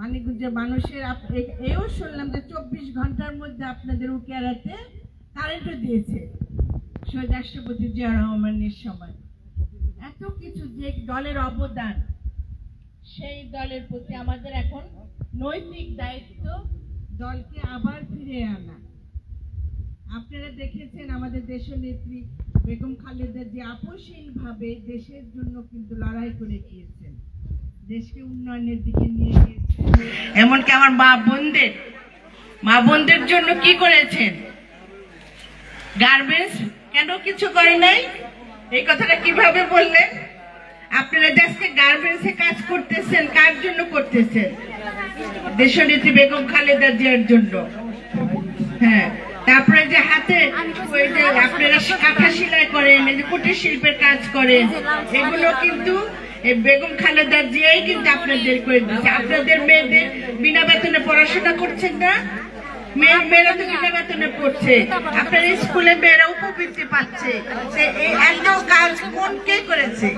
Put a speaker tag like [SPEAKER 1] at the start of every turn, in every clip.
[SPEAKER 1] মানিকগঞ্জের মানুষের এও শুনলাম যে চব্বিশ ঘণ্টার মধ্যে আপনাদের উকিয়ারাতে কারেন্টও দিয়েছে। শহীদ রাষ্ট্রপতি জিয়া রহমানের সময়। এত কিছু যে দলের অবদান, সেই দলের প্রতি আমাদের এখন নৈতিক দায়িত্ব দলকে আবার ফিরে আনা। আপনারা দেখেছেন আমাদের দেশনেত্রী বেগম খালেদা যে আপোষহীন ভাবে দেশের জন্য কিন্তু লড়াই করে গিয়েছেন। দেশকে উন্নয়নের দিকে নিয়ে গিয়েছেন। এমনকি আমার মা বোনদের মা বোনদের জন্য কি করেছেন? গার্মেন্টস কেন কিছু করে নাই? এই কথাটা কীভাবে বললেন? আপনারা যে আজকে গার্মেন্টসে কাজ করতেছেন, কার জন্য করতেছেন? দেশনেত্রী বেগম খালেদা জিয়ার জন্য। হ্যাঁ তারপরে যে হাতে ওই যে আপনারা কাঁথা সেলাই করেন, এই যে কুটির শিল্পের কাজ করেন, এগুলো কিন্তু বেগম খালেদা জিয়াই কিন্তু আপনাদের করে দিচ্ছে আপনাদের মেয়েদের বিনা বেতনে পড়াশোনা করছেন না? মেয়ে মেয়েরা বিনা বেতনে পড়ছে। স্কুলে কাজ কোন কে করেছে?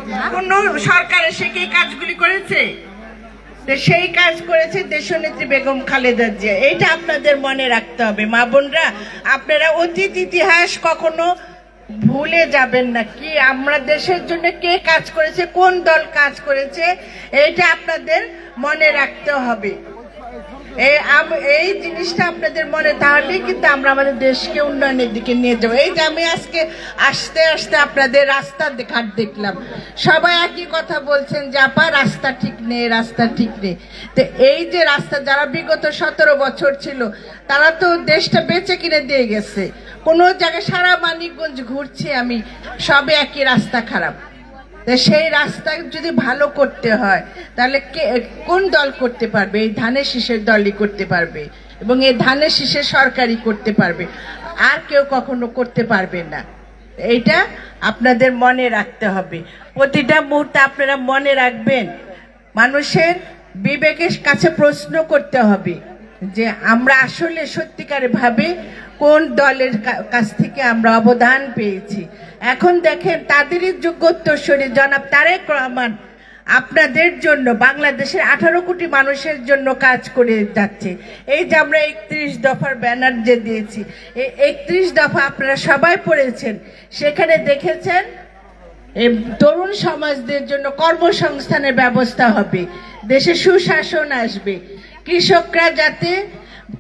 [SPEAKER 1] সরকার কাজগুলি করেছে? সেই কাজ করেছে বেগম জিয়া। আপনাদের মনে রাখতে হবে। মা বোনরা, আপনারা অতীত ইতিহাস কখনো ভুলে যাবেন না কি আমরা দেশের জন্য কে কাজ করেছে, কোন দল কাজ করেছে এটা আপনাদের মনে রাখতে হবে। এই জিনিসটা আপনাদের মনে তাহলেই কিন্তু আমরা আমাদের দেশকে উন্নয়নের দিকে নিয়ে যাব। এই যে আমি আজকে আসতে আসতে আপনাদের রাস্তা ঘাট দেখলাম। সবাই একই কথা বলছেন যে, আপা, রাস্তা ঠিক নেই, রাস্তা ঠিক নেই। তো এই যে রাস্তা, যারা বিগত সতেরো বছর ছিল, তারা তো দেশটা বেঁচে কিনে দিয়ে গেছে। কোনো জায়গায় সারা মানিকগঞ্জ ঘুরছি আমি সবে একই রাস্তা খারাপ। সেই রাস্তা যদি ভালো করতে হয়, তাহলে কে, কোন দল করতে পারবে? এই ধানের শীষের দলই করতে পারবে এবং এই ধানের শীষের সরকারি করতে পারবে। আর কেউ কখনো করতে পারবে না। এইটা আপনাদের মনে রাখতে হবে। প্রতিটা মুহূর্তে আপনারা মনে রাখবেন, মানুষের বিবেকের কাছে প্রশ্ন করতে হবে। যে আমরা আসলে সত্যিকারে ভাবে কোন দলের কাছ থেকে আমরা অবদান পেয়েছি। এখন দেখেন তাদেরই যোগ্যোত্তরস্বরী জনাব তারেক রহমান আপনাদের জন্য বাংলাদেশের আঠারো কোটি মানুষের জন্য কাজ করে যাচ্ছে। এই যে আমরা একত্রিশ দফার ব্যানার যে দিয়েছি, এই একত্রিশ দফা আপনারা সবাই পড়েছেন, সেখানে দেখেছেন তরুণ সমাজদের জন্য কর্মসংস্থানের ব্যবস্থা হবে, দেশে সুশাসন আসবে কৃষকরা যাতে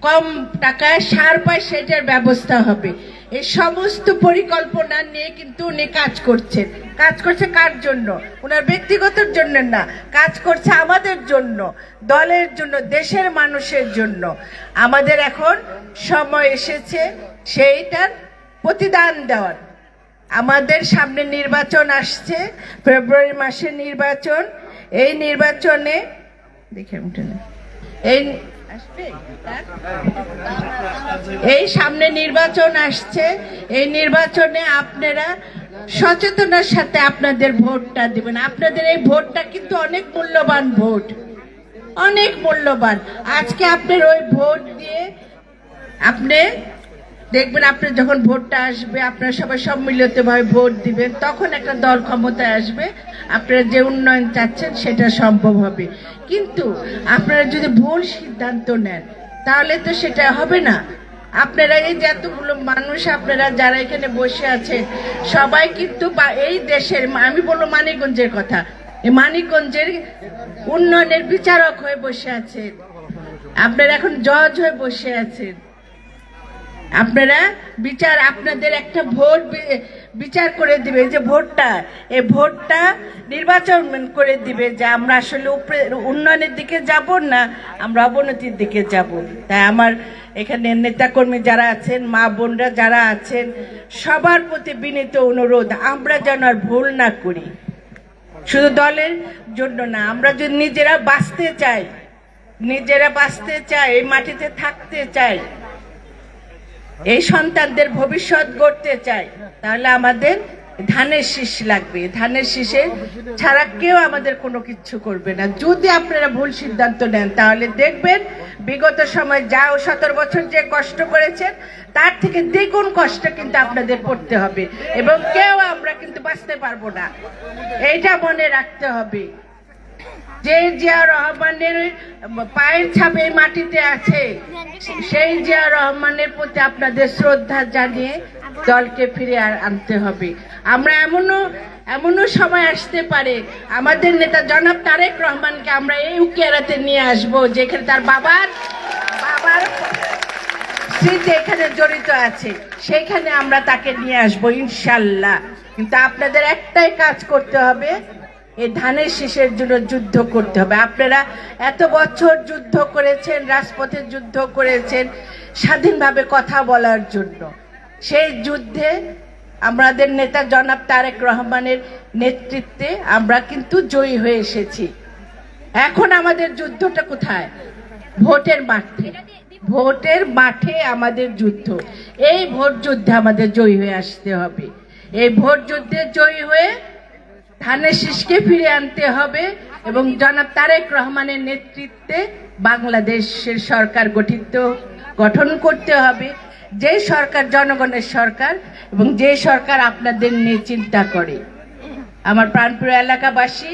[SPEAKER 1] কম টাকায় সার পায়, সেটার ব্যবস্থা হবে। এই সমস্ত পরিকল্পনা নিয়ে কিন্তু উনি কাজ করছেন। কাজ করছে কার জন্য? ওনার ব্যক্তিগতর জন্য না, কাজ করছে আমাদের জন্য, দলের জন্য, দেশের মানুষের জন্য। আমাদের এখন সময় এসেছে সেইটার প্রতিদান দেওয়ার। আমাদের সামনে নির্বাচন আসছে, ফেব্রুয়ারি মাসে নির্বাচন। এই নির্বাচনে দেখে উঠে। এই সামনে নির্বাচন আসছে। এই নির্বাচনে আপনারা সচেতনার সাথে আপনাদের ভোটটা দিবেন। আপনাদের এই ভোটটা কিন্তু অনেক মূল্যবান ভোট। অনেক মূল্যবান। আজকে আপনার ওই ভোট দিয়ে আপনি দেখবেন আপনার যখন ভোটটা আসবে, আপনারা সবাই সম্মিলিতভাবে ভোট দিবেন, তখন একটা দল ক্ষমতায় আসবে, আপনারা যে উন্নয়ন চাচ্ছেন সেটা সম্ভব হবে। কিন্তু আপনারা যদি ভুল সিদ্ধান্ত নেন, তাহলে তো সেটা হবে না। আপনারা এই যে এতগুলো মানুষ, আপনারা যারা এখানে বসে আছেন, সবাই কিন্তু বা- এই দেশের আমি বলব মানিকগঞ্জের কথা। মানিকগঞ্জের উন্নয়নের বিচারক হয়ে বসে আছেন। আপনারা এখন জজ হয়ে বসে আছেন। আপনারা বিচার, আপনাদের একটা ভোট বিচার করে দিবে যে ভোটটা, এই ভোটটা নির্বাচন করে দিবে যে আমরা আসলে উন্নয়নের দিকে যাব না, আমরা অবনতির দিকে যাব। তাই আমার এখানে নেতাকর্মী যারা আছেন, মা বোনরা যারা আছেন, সবার প্রতি বিনীত অনুরোধ, আমরা যেন আর ভুল না করি। শুধু দলের জন্য না, আমরা যদি নিজেরা বাঁচতে চাই, নিজেরা বাঁচতে চাই, এই মাটিতে থাকতে চাই এই সন্তানদের ভবিষ্যৎ গড়তে চাই, তাহলে আমাদের ধানের শীষ লাগবে। ধানের শীষে ছাড়া কেউ আমাদের কোনো কিছু করবে না। যদি আপনারা ভুল সিদ্ধান্ত নেন, তাহলে দেখবেন বিগত সময় যা ও সতেরো বছর যে কষ্ট করেছেন, তার থেকে দ্বিগুণ কষ্ট কিন্তু আপনাদের পড়তে হবে এবং কেউ আমরা কিন্তু বাঁচতে পারব না। এইটা মনে রাখতে হবে। যে জিয়া রহমানের পায়ের ছাপ এই মাটিতে আছে, সেই জিয়া রহমানের প্রতি আপনাদের শ্রদ্ধা জানিয়ে দলকে ফিরে আর আনতে হবে। আমরা এমনও এমনও সময় আসতে পারে, আমাদের নেতা জনাব তারেক রহমানকে আমরা এই উকিয়ারাতে নিয়ে আসব, যেখানে তার বাবার বাবার স্মৃতি এখানে জড়িত আছে। সেইখানে আমরা তাকে নিয়ে আসব, ইনশাল্লাহ। কিন্তু আপনাদের একটাই কাজ করতে হবে এই ধানের শীষের জন্য যুদ্ধ করতে হবে। আপনারা এত বছর যুদ্ধ করেছেন, রাজপথে যুদ্ধ করেছেন, স্বাধীনভাবে কথা বলার জন্য। সেই যুদ্ধে আমাদের নেতা জনাব তারেক রহমানের নেতৃত্বে আমরা কিন্তু জয়ী হয়ে এসেছি। এখন আমাদের যুদ্ধটা কোথায়? ভোটের মাঠে। ভোটের মাঠে আমাদের যুদ্ধ। এই ভোট যুদ্ধে আমাদের জয়ী হয়ে আসতে হবে। এই ভোট যুদ্ধে জয়ী হয়ে ধানের শীষকে ফিরে আনতে হবে এবং জনাব তারেক রহমানের নেতৃত্বে বাংলাদেশের সরকার গঠিত, গঠন করতে হবে। যে সরকার জনগণের সরকার এবং যে সরকার আপনাদের নিয়ে চিন্তা করে। আমার প্রাণপ্রিয় এলাকাবাসী,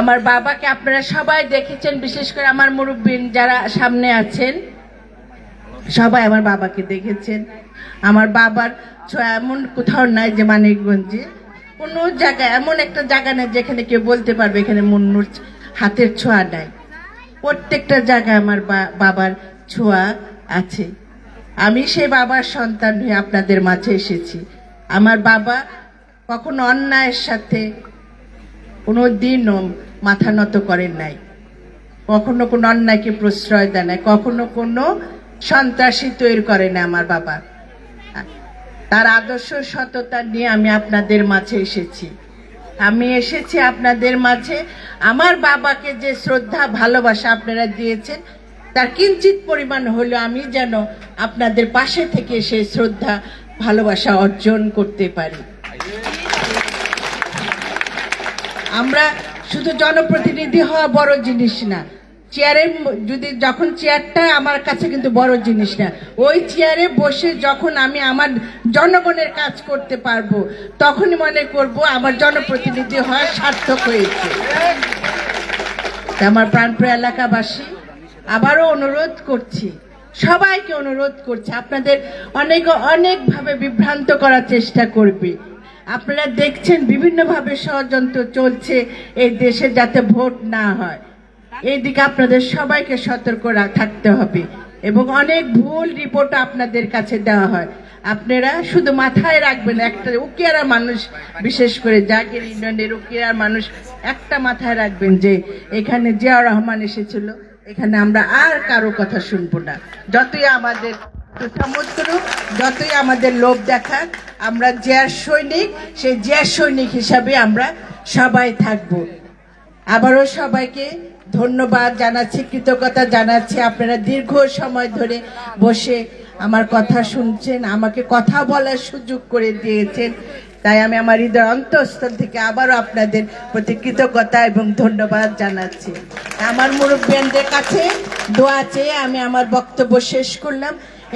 [SPEAKER 1] আমার বাবাকে আপনারা সবাই দেখেছেন, বিশেষ করে আমার মুরব্বীন যারা সামনে আছেন, সবাই আমার বাবাকে দেখেছেন। আমার বাবার এমন কোথাও নাই যে মানিকগঞ্জে। কোনো জায়গায়, এমন একটা জায়গা নেই যেখানে কেউ বলতে পারবে এখানে মুন্নুর হাতের ছোঁয়া নাই। প্রত্যেকটা জায়গায় আমার বাবার ছোঁয়া আছে। আমি সেই বাবার সন্তান হয়ে আপনাদের মাঝে এসেছি। আমার বাবা কখনো অন্যায়ের সাথে কোনো দিনও মাথা নত করেন নাই। কখনো কোনো অন্যায়কে প্রশ্রয় দেয় নাই। কখনো কোনো সন্ত্রাসী তৈরি করে না আমার বাবা। তার আদর্শ সততা নিয়ে আমি আপনাদের মাঝে এসেছি। আমি এসেছি আপনাদের মাঝে। আমার বাবাকে যে শ্রদ্ধা, ভালোবাসা আপনারা দিয়েছেন, তার কিঞ্চিত পরিমাণ হলেও আমি যেন আপনাদের পাশে থেকে সেই শ্রদ্ধা, ভালোবাসা অর্জন করতে পারি। আমরা শুধু জনপ্রতিনিধি হওয়া বড় জিনিস না চেয়ারে যদি যখন চেয়ারটা আমার কাছে কিন্তু বড় জিনিস না, ওই চেয়ারে বসে যখন আমি আমার জনগণের কাজ করতে পারব, তখনই মনে করব আমার জনপ্রতিনিধি হওয়া সার্থক হয়েছে। আমার প্রাণপ্রিয় এলাকাবাসী, আবারও অনুরোধ করছি, সবাইকে অনুরোধ করছি, আপনাদের অনেক, অনেকভাবে বিভ্রান্ত করার চেষ্টা করবে। আপনারা দেখছেন বিভিন্নভাবে ষড়যন্ত্র চলছে এই দেশে যাতে ভোট না হয়। এইদিকে আপনাদের সবাইকে সতর্ক থাকতে হবে। এবং অনেক ভুল রিপোর্ট আপনাদের কাছে দেওয়া হয়। আপনারা শুধু মাথায় রাখবেন একটা উকিয়ারা মানুষ, বিশেষ করে জাকির ইউনিয়নের উকিয়ার মানুষ, একটা মাথায় রাখবেন যে এখানে জিয়া রহমান এসেছিল, এখানে আমরা আর কারও কথা শুনব না। যতই আমাদের তোষামোদ করুক যতই আমাদের লোভ দেখাক, আমরা জিয়ার সৈনিক, সেই জিয়ার সৈনিক হিসাবে আমরা সবাই থাকব। আবারও সবাইকে ধন্যবাদ জানাচ্ছি, কৃতজ্ঞতা জানাচ্ছি। আপনারা দীর্ঘ সময় ধরে বসে আমার কথা শুনছেন, আমাকে কথা বলার সুযোগ করে দিয়েছেন। তাই আমি আমার হৃদয় অন্তঃস্থল থেকে আবারও আপনাদের প্রতি কৃতজ্ঞতা এবং ধন্যবাদ জানাচ্ছি। আমার মুরব্বীদের কাছে দোয়া চেয়ে আমি আমার বক্তব্য শেষ করলাম।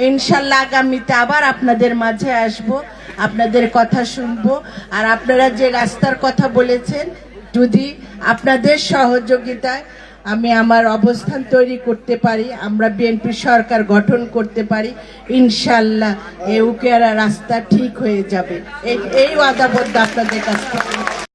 [SPEAKER 1] ইনশাল্লাহ আগামীতে আবার আপনাদের মাঝে আসব, আপনাদের কথা শুনব। আর আপনারা যে রাস্তার কথা বলেছেন, যদি আপনাদের সহযোগিতায় আমি আমার অবস্থান তৈরি করতে পারি, আমরা বিএনপি সরকার গঠন করতে পারি, ইনশাল্লাহ এ উকেয়ারা রাস্তা ঠিক হয়ে যাবে। এই এই ওয়াদাবদ্ধ আপনাদের কাছ থেকে।